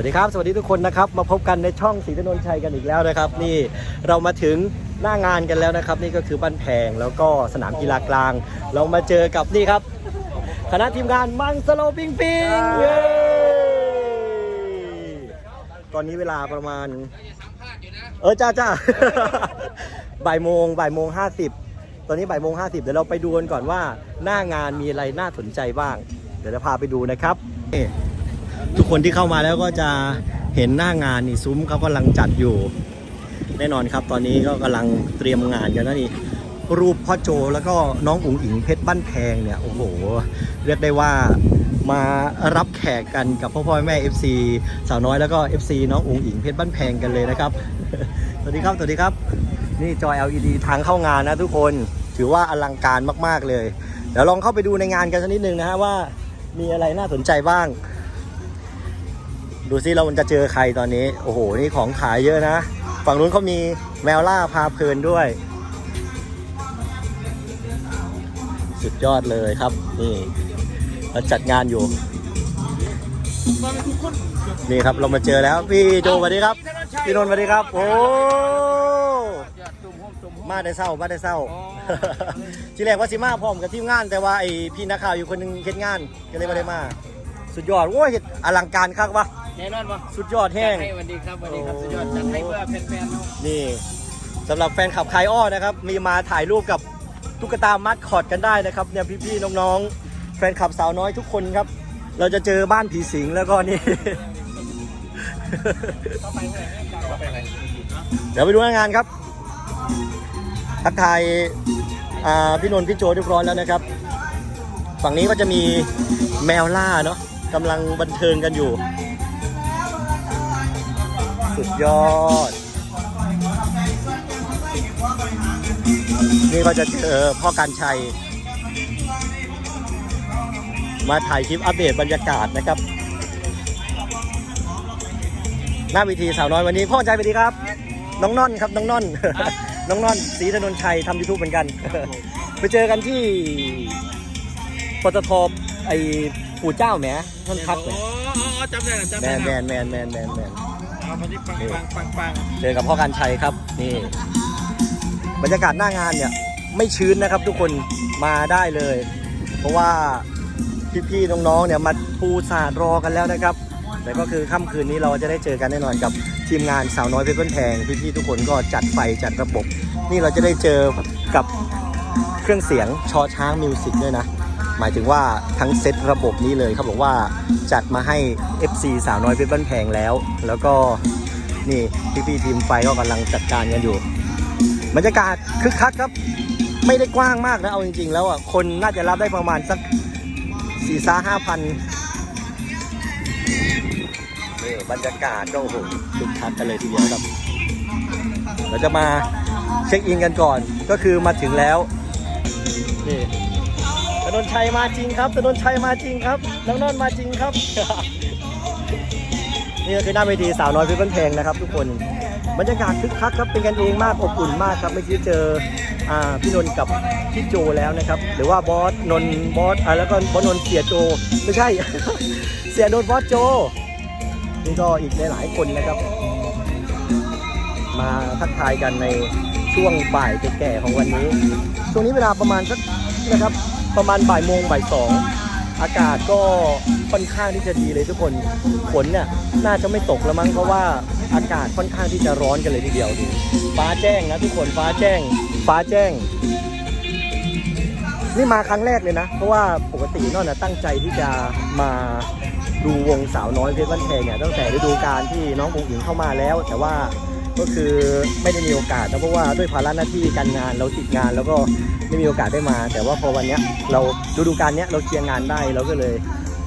วัสดีครับ สวัสดีทุกคนนะครับ มาพบกันในช่องศรีถนนชัยกันอีกแล้วนะครับ นี่เรามาถึงหน้างานกันแล้วนะครับ นี่ก็คือบ้านแพงแล้วก็สนามกีฬากลาง เรามาเจอกับนี่ครับ คณะทีมงานมังสโลปิงปิงเย้ตอนนี้เวลาประมาณเออจ้าจ้าบ่ายโมงบ่ายโมงห้าสิบตอนนี้บ่ายโมงห้าสิบเดี๋ยวเราไปดูกันก่อนว่าหน้างานมีอะไรน่าสนใจบ้าง เดี๋ยวจะพาไปดูนะครับนี่ ทุกคนที่เข้ามาแล้วก็จะเห็นหน้างานนี่ซุ้มเขากำลังจัดอยู่ แน่นอนครับ ตอนนี้ก็กำลังเตรียมงานกันนะนี่รูปพ่อโจแล้วก็น้องอุ๋งอิงเพชรบ้านแพงเนี่ยโอ้โห เรียกได้ว่ามารับแขกกันกับพ่อพ่อแม่ FC สาวน้อยแล้วก็ FC น้องอุ๋งอิงเพชรบ้านแพงกันเลยนะครับ สวัสดีครับสวัสดีครับ นี่จอย LED ทางเข้างานนะทุกคนถือว่าอลังการมากๆเลย เดี๋ยวลองเข้าไปดูในงานกันสักนิดนึงนะฮะว่ามีอะไรน่าสนใจบ้าง ดูซิเราจะเจอใครตอนนี้ โอ้โห นี่ของขายเยอะนะ ฝั่งนู้นเขามีแมวล่าพาเพลินด้วย สุดยอดเลยครับ นี่เราจัดงานอยู่ นี่ครับเรามาเจอแล้ว พี่โจสวัสดีครับ พี่นนท์สวัสดีครับ โอ้มาได้เศร้ามาได้เศร้า ทีแรกว่าสิมาพร้อมกับทีมงาน แต่ว่าไอพี่นักข่าวอยู่คนหนึงเฮ็ดงานก็เลยไม่ได้มา สุดยอดโอ้ยเฮ็ดอลังการคักวะ แน่นอนปะสุดยอดแห้ง จัดให้สวันดีครับสวันดีครับสุดยอดจัดให้เพื่อแฟนๆเนาะนี่สำหรับแฟนคลับคายอ้อนะครับ มีมาถ่ายรูปกับตุ๊กตามัดคอดกันได้นะครับเนี่ยพี่ๆน้องๆ แฟนคลับสาวน้อยทุกคนครับ เราจะเจอบ้านผีสิงแล้วก็นี่เดี๋ยวไปดูหน้างานครับ ทักทายอ่าพี่นนท์พี่โจเรียบร้อยแล้วนะครับ ฝั่งนี้ก็จะมีแมวล่าเนาะกำลังบันเทิงกันอยู่ สุดยอด นี่ก็จะเจอพ่อการชัย มาถ่ายคลิปอัปเดตบรรยากาศนะครับ หน้าเวิธีสาวน้อยวันนี้พ่อใจไปดีครับ น้องน่อนครับน้องน่อน น้องน่อนสีถนนชัยทำยูทูบเหมือนกัน ไปเจอกันที่ปตทไอปู่เจ้าแหมท่านพักโอ้เนี่ยจำได้แล้วจำแมได้นแมแล้ว นแมนแมนแมนแมน เอามาที่ปังปังปังปังเจอกับพ่อการชัยครับนี่บรรยากาศหน้างานเนี่ยไม่ชื้นนะครับทุกคนมาได้เลย เพราะว่าพี่ๆน้องๆเนี่ยมาปูสาดรอกันแล้วนะครับ แต่ก็คือค่ำคืนนี้เราจะได้เจอกันแน่นอนกับทีมงานสาวน้อยเพชรบ้านแพงพี่ๆทุกคนก็จัดไฟจัดระบบ นี่เราจะได้เจอกับเครื่องเสียงชอช้างมิวสิกด้วยนะ หมายถึงว่าทั้งเซตระบบนี้เลยเขาบอกว่าจัดมาให้ FC สาวน้อยเพชรบ้านแพงแล้ว แล้วก็นี่พี่ๆทีมไฟก็กำลังจัดการกันอยู่บรรยากาศคึกคักครับ ไม่ได้กว้างมากนะเอาจริง ๆ แล้วอะคนน่าจะรับได้ประมาณสักสี่ซาห้าพันนี่บรรยากาศก็โอ้โหคึกคักกันเลยทีเดียวครับ เราจะมาเช็คอินกันก่อนก็คือมาถึงแล้วนี่ นนชัยมาจริงครับถนนชัยมาจริงครับ น้องนอนมาจริงครับ นี่ก็คือหน้าเวทีสาวน้อยเพชรบ้านแพงนะครับ ทุกคนบรรยากาศคึกคักครับเป็นกันเองมากอบอุ่นมากครับเมื่อกี้เจออพี่นนท์กับพี่โจแล้วนะครับ หรือว่าบอสนนบอสอ่าแล้วก็บอสนนเสียโจไม่ใช่ เสียโดนบอสโจนี่ก็อีกหลายๆคนนะครับ มาทักทายกันในช่วงบ่ายแก่ๆของวันนี้ ช่วงนี้เวลาประมาณสักนะครับ ประมาณบ่ายโมงบ่ายสองอากาศก็ค่อนข้างที่จะดีเลยทุกคนฝนเนี่ยน่าจะไม่ตกแล้วมั้งเพราะว่าอากาศค่อนข้างที่จะร้อนกันเลยทีเดียวดูฟ้าแจ้งนะทุกคนฟ้าแจ้ง ฟ้าแจ้ง นี่มาครั้งแรกเลยนะ เพราะว่าปกตินอนนะตั้งใจที่จะมาดูวงสาวน้อยเพชรบ้านแพงเนี่ยตั้งแต่ฤดูกาลที่น้ององอิงเข้ามาแล้ว แต่ว่า ก็คือไม่ได้มีโอกาสนะเพราะว่าด้วยภาระหน้าที่การงานเราติดงานแล้วก็ไม่มีโอกาสได้มา แต่ว่าพอวันเนี้ยเราฤดูกาลเนี้ยเราเคลียร์งานได้เราก็เลย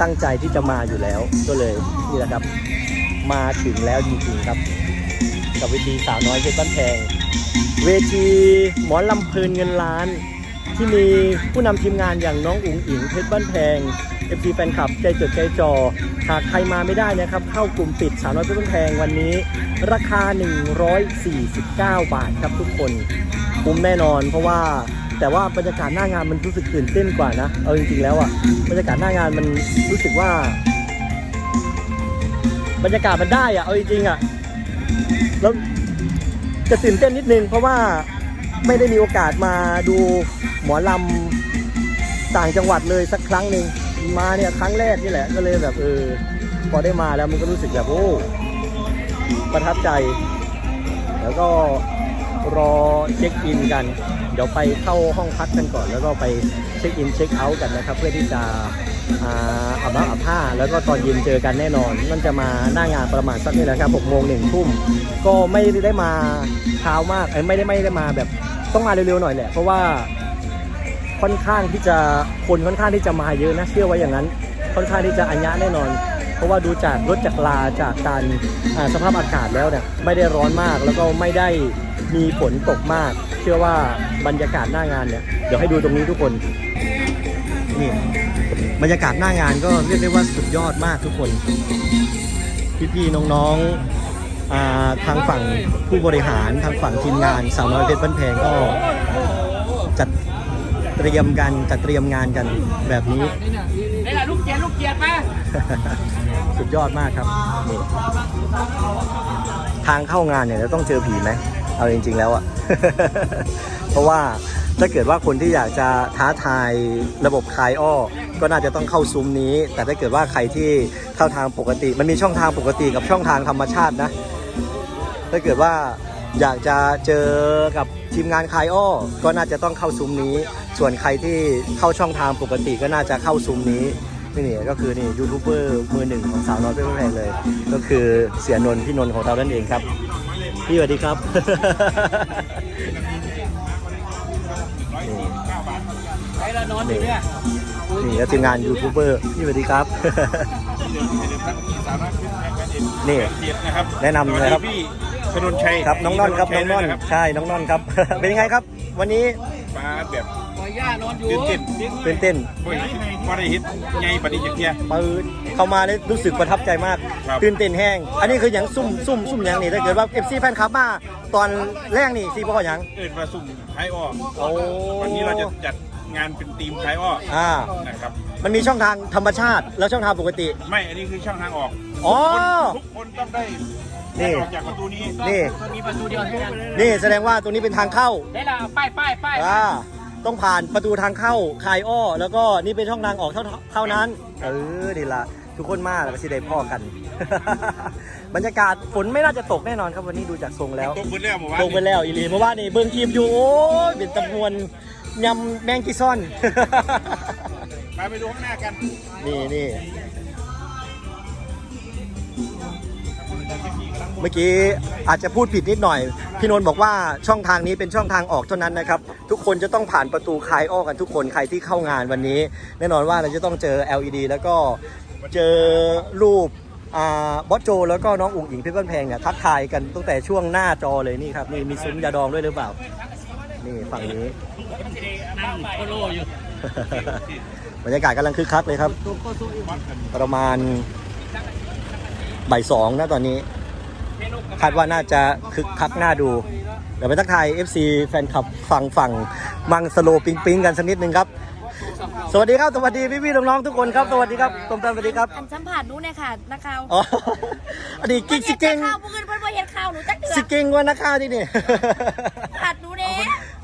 ตั้งใจที่จะมาอยู่แล้ว ก็เลยนี่แหละครับ มาถึงแล้วจริงๆครับ กับเวทีสาวน้อยเพชรบ้านแพงเวทีหมอลำเพลินเงินล้าน ที่มีผู้นำทีมงานอย่างน้องอุ๋งอิงเพชรบ้านแพง FC แฟนคลับใจจดใจจ่อหากใครมาไม่ได้นะครับ เข้ากลุ่มปิดสาวน้อยเพชรบ้านแพงวันนี้ ราคา 149 บาทครับทุกคนคุ้มแน่นอนเพราะว่าแต่ว่าบรรยากาศหน้างานมันรู้สึกตื่นเต้นกว่านะ เอาจริงๆแล้วอะบรรยากาศหน้างานมันรู้สึกว่า บรรยากาศมันได้อะเอาจริงๆอะแล้วจะตื่นเต้นนิดนึง เพราะว่าไม่ได้มีโอกาสมาดู หมอลำต่างจังหวัดเลยสักครั้งหนึ่งมาเนี่ยครั้งแรกนี่แหละก็เลยแบบเออพอได้มาแล้วมันก็รู้สึกแบบโอ้ประทับใจ แล้วก็รอเช็คอินกัน เดี๋ยวไปเข้าห้องพักกันก่อน แล้วก็ไปเช็คอินเช็คเอาท์กันนะครับ เพื่อที่จะอาบน้ำอาบผ้า แล้วก็ตอนเย็นเจอกันแน่นอน มันจะมาหน้างานประมาณสักนี่แหละครับ6โมงหนึ่งทุ่มก็ไม่ได้มาเช้ามากไม่ได้ไม่ได้มาแบบต้องมาเร็วๆหน่อยแหละเพราะว่า ค่อนข้างที่จะคนค่อนข้างที่จะมาเยอะนะเชื่อไว้อย่างนั้น ค่อนข้างที่จะอัญญะแน่นอน เพราะว่าดูจากรถจากลาจากการสภาพอากาศแล้วเนี่ยไม่ได้ร้อนมากแล้วก็ไม่ได้มีฝนตกมาก เชื่อว่าบรรยากาศหน้างานเนี่ยเดี๋ยวให้ดูตรงนี้ทุกคนนี่บรรยากาศหน้างานก็เรียกได้ว่าสุดยอดมากทุกคน พี่ๆน้องๆทางฝั่งผู้บริหารทางฝั่งทีมงานสาวน้อยเพชรบ้านแพงก็จัด เตรียมกันจัดเตรียมงานกันแบบนี้ นี่แหละลูกเกียร์ลูกเกียร์มาสุดยอดมากครับนี่ทางเข้างานเนี่ยจะต้องเจอผีไหมเอาจริง ๆ แล้วอะ เพราะว่าถ้าเกิดว่าคนที่อยากจะท้าทายระบบคลายอ้อ ก็น่าจะต้องเข้าซุ้มนี้ แต่ถ้าเกิดว่าใครที่เข้าทางปกติ มันมีช่องทางปกติกับช่องทางธรรมชาตินะ ถ้าเกิดว่าอยากจะเจอกับทีมงานคลายอ้อ ก็น่าจะต้องเข้าซุ้มนี้ ส่วนใครที่เข้าช่องทางปกติก็น่าจะเข้าซุ้มนี้นี่นี่ก็คือนี่ยูทูบเบอร์มือหนึ่งของสาวน้อยเพื่อนแพงเลย ก็คือเสียนนท์พี่นนท์ของเรานั่นเองครับพี่สวัสดีครับไอ้เรานอนอยู่เนี่ยนี่ก็ทีมงานยูทูบเบอร์พี่สวัสดีครับนี่เกียรตินะครับแนะนำเลยครับสวัสดีพี่ชนนชัยครับน้องนอนครับน้องนอนครับใช่น้องนอนครับ เป็นยังไงครับ วันนี้มาแบบปล่อ ยย่านอนอยู่ตื่นเต้นตื่นเต้นบ่อยพอได้เห็นไงปฏิจักเทียปืนเข้ามาได้รู้สึกประทับใจมากครับตื่นเต้นแห้ง อันนี้คืออย่างซุ่มซุ่มซุ่มอย่างนี่ถ้าเกิดว่า FC แฟนคลับมาตอนแรกนี่ซีพ่ออย่างเอินมาสุ่มคล้ายอ้อโอ้วันนี้เราจะจัดงานเป็นทีมคล้ายอ้ออ่านะครับมันมีช่องทางธรรมชาติ แล้วช่องทางปกติ ไม่อันนี้คือช่องทางออกอ๋อทุกคนต้องได้นี่ได้ออกจากประตูนี้นี่มีประตูเดียวเท่านั้นนี่แสดงว่าตรงนี้เป็นทางเข้าได้ละป้ายป้ายป้ายอ่า ต้องผ่านประตูทางเข้าคายอ้อ แล้วก็นี่เป็นช่องทางออกเท่าเท่านั้น เออดีละทุกคนมาแล้วก็สิได้พ่อกัน บรรยากาศฝนไม่น่าจะตกแน่นอนครับวันนี้ดูจากทรงแล้วตกบนแล้วหมู่บ้านตกไปแล้วอีหลีเพราะว่านี่เบิ้งทีมอยู่โอ้ยเป็นจำนวนยำแมงกีซ่อน มาไปดูข้างหน้ากัน นี่นี่ เมื่อกี้อาจจะพูดผิดนิดหน่อย พี่นนท์บอกว่าช่องทางนี้เป็นช่องทางออกเท่านั้นนะครับ ทุกคนจะต้องผ่านประตูคายอ้อกันทุกคนใครที่เข้างานวันนี้ แน่นอนว่าเราจะต้องเจอ LED แล้วก็เจอรูปอ่าบอสโจ แล้วก็น้องอุ๋งอิงเพี่เพื่อนแพงเนี่ยทักทายกันตั้งแต่ช่วงหน้าจอเลยนี่ครับนี่มีซุ้มยาดองด้วยหรือเปล่า นี่ฝั่งนี้นั่งโคโลอยู่บรรยากาศกำลังคึกคักเลยครับ ประมาณบ่ายสองนะตอนนี้ คาดว่าน่าจะคึกคักน่าดู เดี๋ยวไปทักทาย FC แฟนคลับฝั่งฝั่งมังสโลปิงปิงกันสักนิดนึงครับ สวัสดีครับ สวัสดีพี่ๆน้องๆทุกคนครับ สวัสดีครับตมตามสวัสดีครับ อันสัมผัสหนูเนี่ยค่ะนักข่าวอ๋ออดีตกิ๊กสิเก่งข่าวเพื่อนเพื่อนบ่เห็นข่าวหนูจักเดือสิเก่งกว่านักข่าวที่นี่สัมผัสหนูเนี่ย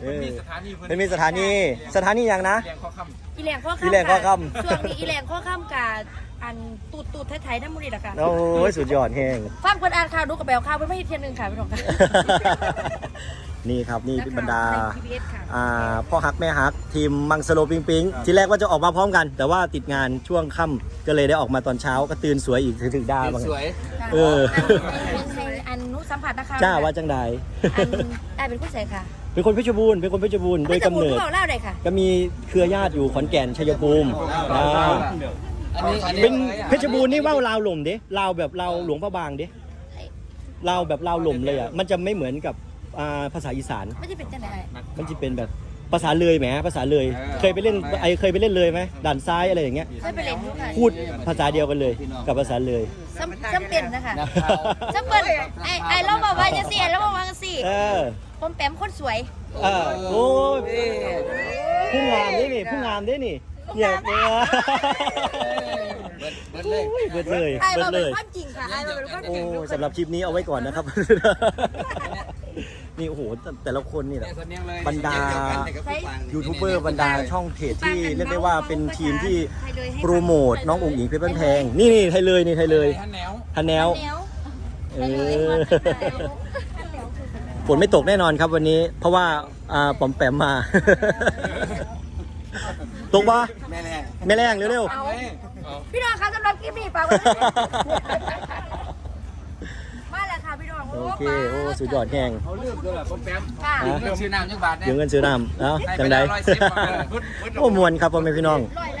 เออสถานีเพิ่นมันมีสถานี สถานีอย่างนะเรียงข้อคอีแหลงข้ออีแหลงข้อค่ำะช่วงนี้อีแหลงข้อค่ำกับ อันตูดตูดไทยๆน้ำมูนี่แหละค่ะโอ้ยสุดยอดแห้ง ฟังเพื่อนอ่านข่าวดูกับแบลข่าวเพื่อนไม่เห็นเทียนหนึ่งค่ะพี่น้องค่ะ นี่ครับนี่บรรดาใน PBS ค่ะ อ่าพ่อฮักแม่ฮัก ทีมมังสโลปิงปิงทีแรกว่าจะออกมาพร้อมกัน แต่ว่าติดงานช่วงค่ำก็เลยได้ออกมาตอนเช้าก็ตื่นสวยอีกถึงดาบางำสวย เอออันอันหนูสัมผัสนะคะจ้าว่าจังใดอันอันเป็นผู้ใส่ค่ะเป็นคนเพชรบูรณ์เป็นคนเพชรบูรณ์โดยกำเนิดไม่จะพูดเล่าเลยค่ะ ก็มีเครือญาติอยู่ขอนแก่นชัยภูมิอ่า อันนี้อันนี้เป็นเพชรบูรณ์นี่ว่าวลาวหล่มเด้ลาวแบบลาวหลวงพระบางเด้ลาวแบบลาวหล่มเลยอะมันจะไม่เหมือนกับอ่าภาษาอีสาน ไม่ใช่เป็นจังไหนมันจะเป็นแบบภาษาเลยแหมภาษาเลย เคยไปเล่นไอเคยไปเล่นเลยไหมด่านซ้ายอะไรอย่างเงี้ยใช่ไปเล่นดูค่ะพูดภาษาเดียวกันเลยกับภาษาเลยซ้ำซ้ำเป็นนะคะซ้ำเป็นไอไอเราบอกว่าจะเสียเราบอกว่าจะสิเออผมแปมคนสวยเออโอ้ยผู้งามได้นี่ผู้งามได้นี่ เนี่ยเออเบิดเลยเบิดเลยไอ้เบิเราดเลเป็นย ความจริงค่ะไอ้เราเป็นความจโอ้ริงสำหรับคลิปนี้เอาไว้ก่อนนะครับ นี่โอ้โหแต่แต่ละคนนี่แหละ เนี่ยสำเนียงเลยบรรดายูทูบเบอร์บรรดาช่องเพจที่เรียกได้ว่าเป็นทีมที่โปรโมทน้ององค์หญิงเพชรบ้านแพง นี่นี่ไทยเลยนี่ไทยเลยท่านแนวฮันแนวแนวเออฝนไม่ตกแน่นอนครับวันนี้ เพราะว่าอ่าปอมแปมมา ตกปะแม่แรง ไม่แรงเร็ว เอาเฮ้ยพี่น้องคะสำหรับคลิปนี้ฝากไว้ด้วยมาแล้วค่ะพี่น้องๆ โอเค โอ้ สุดยอดแหงเขาเลือกด้วยแหละผมแปมค่ะเรื่องชื่อน้ำจังบาทเนี่ยเดี๋ยวเงินซื้อน้ำเอ้าจังใดร้อยสิบบาทพุทธพุทธโอ้มวนครับพ่อแม่พี่น้อง ร้อยละสิบบาท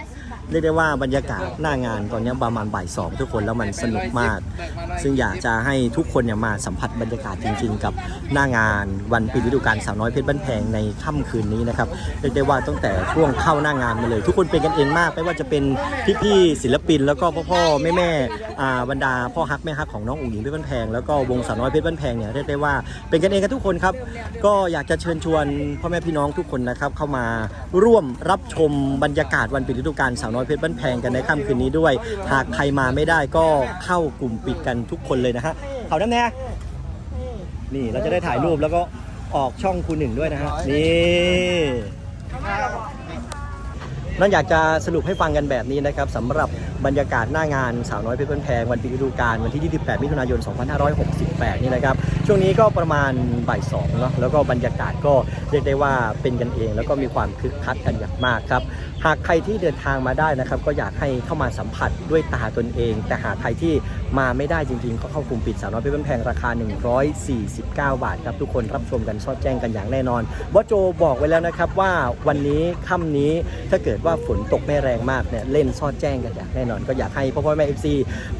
เรียกได้ว่าบรรยากาศหน้างานตอนนี้ประมาณบ่ายสองทุกคนแล้วมันสนุกมาก ซึ่งอยากจะให้ทุกคนเนี่ยมาสัมผัสบรรยากาศจริง ๆ กับหน้างานวันปิดฤดูกาลสาวน้อยเพชรบ้านแพงในค่ำคืนนี้นะครับเรียกได้ว่าตั้งแต่ช่วงเข้าหน้างานมาเลย ทุกคนเป็นกันเองมาก ไม่ว่าจะเป็นพี่ๆศิลปิน แล้วก็พ่อๆแม่ๆอ่าบรรดาพ่อฮักแม่ฮักของน้องอุ๋งหญิงเพชรบ้านแพงแล้วก็วงสาวน้อยเพชรบ้านแพงเนี่ยเรียกได้ว่าเป็นกันเองกันทุกคนครับก็อยากจะเชิญชวนพ่อแม่พี่น้องทุกคนนะครับเข้ามาร่วมรับชมบรรยากาศวันปิดฤดูกาลสาวน้อยเพชรบ้านแพงกันในค่ำคืนนี้ด้วย หากใครมาไม่ได้ก็เข้ากลุ่มปิดกันทุกคนเลยนะฮะเขาน้ำแน่นี่เราจะได้ถ่ายรูปแล้วก็ออกช่องคูหนึ่งด้วยนะฮะนี่นั่นอยากจะสรุปให้ฟังกันแบบนี้นะครับสำหรับ บรรยากาศหน้างานสาวน้อยเพชรบ้านแพงวันปิดฤดูกาลวันที่ 28 มิถุนายน 2568 นี่นะครับ ช่วงนี้ก็ประมาณบ่ายสองเนาะแล้วก็บรรยากาศก็เรียกได้ว่าเป็นกันเอง แล้วก็มีความคึกคักกันอย่างมากครับ หากใครที่เดินทางมาได้นะครับ ก็อยากให้เข้ามาสัมผัสด้วยตาตนเอง แต่หากใครที่มาไม่ได้จริงๆ ก็เข้ากลุ่มปิดสาวน้อยเพชรบ้านแพงราคา 149 บาทครับทุกคนรับชมกันซอดแจ้งกันอย่างแน่นอนบอสโจบอกไว้แล้วนะครับว่าวันนี้ค่ำนี้ถ้าเกิดว่าฝนตกไม่แรงมากเนี่ยเล่นซอดแจ้งกันอย่างแน่นอนก็อยากให้พ่อพ่อแม่เอฟซี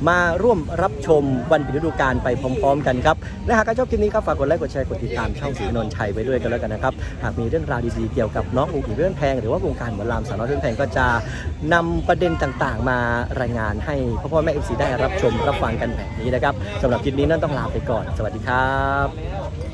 มาร่วมรับชมวันปิดฤดูกาลไปพร้อม ๆ กันครับ และหากชอบคลิปนี้ครับฝากกดไลค์กดแชร์กดติดตามช่องสีนนท์ชัยไว้ด้วยกันแล้วกันนะครับ หากมีเรื่องราวดีๆเกี่ยวกับน้องอุ๋งอิงเรื่องแพงหรือว่าวงการหมอลำสาวน้อยเรื่องแพงก็จะนำประเด็นต่างๆ มารายงานให้พ่อพ่อแม่เอฟซีได้รับชมรับฟังกันแบบนี้นะครับสำหรับคลิปนี้นั่นต้องลาไปก่อน สวัสดีครับ